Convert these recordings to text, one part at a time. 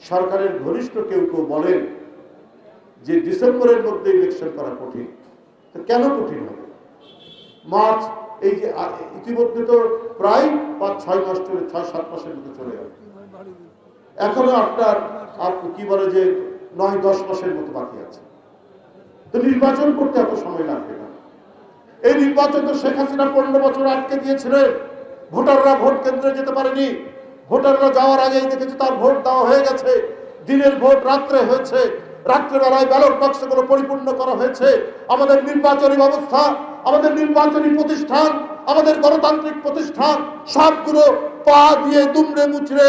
সরকারের ঘনিষ্ঠ কেউ কেউ বলেন যে ডিসেম্বরের মধ্যে ইলেকশন করা কঠিন। কেন কঠিন হবে? মার্চ, এই যে ইতিমধ্যে তো প্রায় পাঁচ, ছয় মাস চলে, ছয়, সাত মাসের মধ্যে চলে যাবে। এখনও আপনার আপ- কি বলে যে নয়, দশ মাসের মতো বাকি আছে। তো নির্বাচন করতে এত সময় লাগবে না। এই নির্বাচন তো শেখ হাসিনা পনেরো বছর আটকে দিয়েছিলেন। ভোটাররা ভোট কেন্দ্রে যেতে পারেনি। ভোটাররা যাওয়ার আগেই দেখেছে তার ভোট দেওয়া হয়ে গেছে, দিনের ভোট রাত্রে হয়েছে, রাত্রেবেলায় ব্যালট বাক্সগুলো পরিপূর্ণ করা হয়েছে, আমাদের নির্বাচনী ব্যবস্থা, আমাদের নির্বাচনী প্রতিষ্ঠান, আমাদের গণতান্ত্রিক প্রতিষ্ঠান, সবগুলো পা দিয়ে দুমড়ে মুচড়ে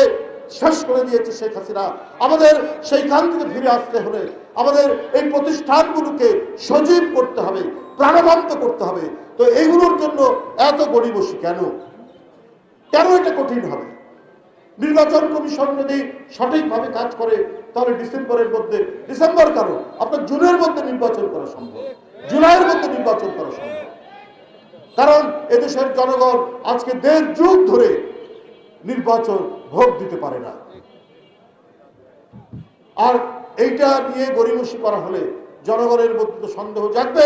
শেষ করে দিয়েছে শেখ হাসিনা। আমাদের সেইখান থেকে ফিরে আসতে হলে আমাদের এই প্রতিষ্ঠানগুলোকে সজীব করতে হবে, প্রাণবন্ত করতে হবে। তো এইগুলোর জন্য এত গড়িবসি কেন? কেন এটা কঠিন হবে? নির্বাচন কমিশন যদি সঠিকভাবে কাজ করে, তাহলে ডিসেম্বরের মধ্যে, ডিসেম্বর কেন? আপনার জুনের মধ্যে নির্বাচন করা সম্ভব। জুলাইয়ের মধ্যে নির্বাচন করা সম্ভব। কারণ এদেশের জনগণ আজকে দেড় যুগ ধরে নির্বাচন ভোট দিতে পারে না। আর এইটা নিয়ে গরিমসি করা হলে জনগণের মধ্যে তো সন্দেহ জাগবে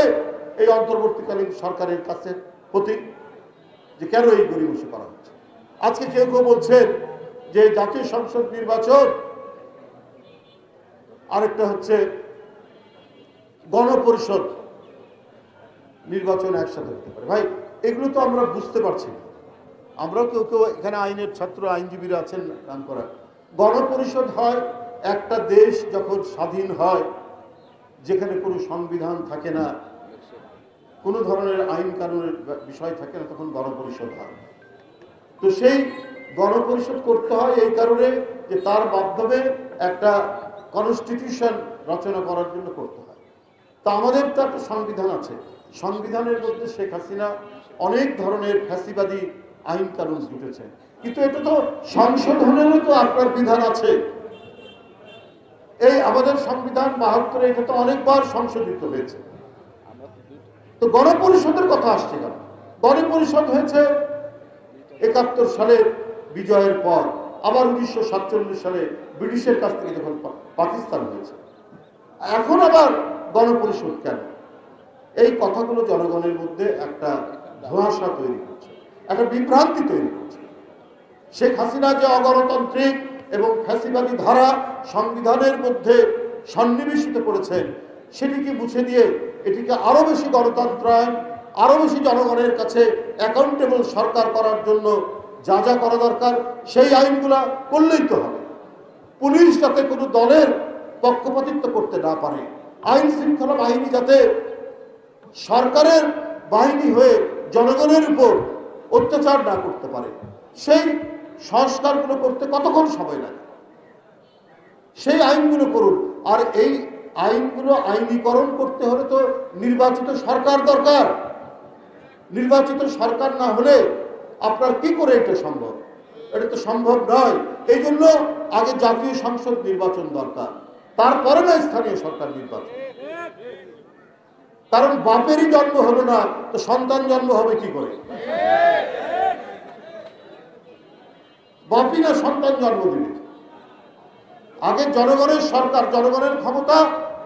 এই অন্তর্বর্তীকালীন সরকারের কাছে প্রতি যে কেন এই গরিমসি করা হচ্ছে। আজকে কেউ কেউ বলছেন যে জাতীয় সংসদ নির্বাচন, আরেকটা হচ্ছে গণপরিষদ নির্বাচন একসাথে হতে পারে। ভাই, এগুলো তো আমরা বুঝতে পারছি না। আমরাও কেউ কেউ এখানে আইনের ছাত্র, আইনজীবীরা আছেন, নাম করা। গণপরিষদ হয় একটা দেশ যখন স্বাধীন হয়, যেখানে কোনো সংবিধান থাকে না, কোনো ধরনের আইন কানুনের বিষয় থাকে না, তখন গণপরিষদ হয়। তো সেই গণপরিষদ করতে হয় এই কারণে যে তার মাধ্যমে একটা কনস্টিটিউশন রচনা করার জন্য করতে হয়। তা আমাদের তো একটা সংবিধান আছে। সংবিধানের মধ্যে শেখ হাসিনা অনেক ধরনের ফ্যাসিবাদী আইন কানুন জুটেছে। কিন্তু এটা তো সংশোধনেরও তো আপনার বিধান আছে। এই আমাদের সংবিধান বাহাত্তরে এটা তো অনেকবার সংশোধিত হয়েছে। তো গণপরিষদের কথা আসছে কেন? গণপরিষদ হয়েছে একাত্তর সালে বিজয়ের পর আবার উনিশশো সাতচল্লিশ সালে ব্রিটিশের কাছ থেকে যখন পাকিস্তান হয়েছে। এখন আবার গণপরিষদ কেন? এই কথাগুলো জনগণের মধ্যে একটা ধোঁয়াশা তৈরি করছে, একটা বিভ্রান্তি তৈরি করছে। শেখ হাসিনা যে অগণতান্ত্রিক এবং ফ্যাসিবাদী ধারা সংবিধানের মধ্যে সন্নিবেশিত করেছেন, সেটিকে মুছে দিয়ে এটিকে আরও বেশি গণতন্ত্রায়ন, আরও বেশি জনগণের কাছে অ্যাকাউন্টেবল সরকার করার জন্য যা যা করা দরকার, সেই আইনগুলা করলেই তো হবে। পুলিশ যাতে কোনো দলের পক্ষপাতিত্ব করতে না পারে, আইন শৃঙ্খলা বাহিনী যাতে সরকারের বাহিনী হয়ে জনগণের উপর অত্যাচার না করতে পারে, সেই সংস্কারগুলো করতে কতক্ষণ সময় লাগে? সেই আইনগুলো করুন। আর এই আইনগুলো আইনীকরণ করতে হলে তো নির্বাচিত সরকার দরকার। নির্বাচিত সরকার না হলে আপনার কি করে এটা সম্ভব? এটা তো সম্ভব নয়। এই জন্য আগে জাতীয় সংসদ নির্বাচন দরকার। তারপরে না স্থানীয় সরকার নির্বাচন। কারণ বাপেরই জন্ম হলো না, তো সন্তান জন্ম হবে কি করে? বাপই না সন্তান জন্ম দিবে। আগে জনগণের সরকার, জনগণের ক্ষমতা,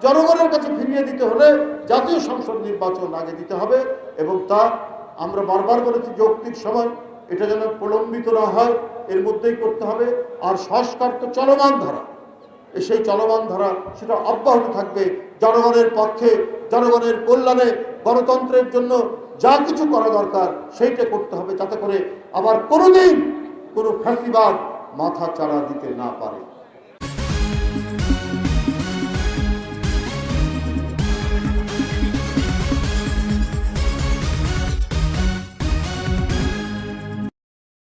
জনগণের কাছে ফিরিয়ে দিতে হলে জাতীয় সংসদ নির্বাচন আগে দিতে হবে এবং তা আমরা বারবার বলেছি, যৌক্তিক সময়, এটা যেন প্রলম্বিত না হয়, এর মধ্যেই করতে হবে। আর সংস্কার তো চলমান ধারা। সেই চলমান ধারা, সেটা অব্যাহত থাকবে জনগণের পক্ষে, জনগণের কল্যাণে, গণতন্ত্রের জন্য যা কিছু করা দরকার, সেইটা করতে হবে, যাতে করে আবার কোনোদিন কোনো ফ্যাসিবাদ মাথা চাড়া দিতে না পারে।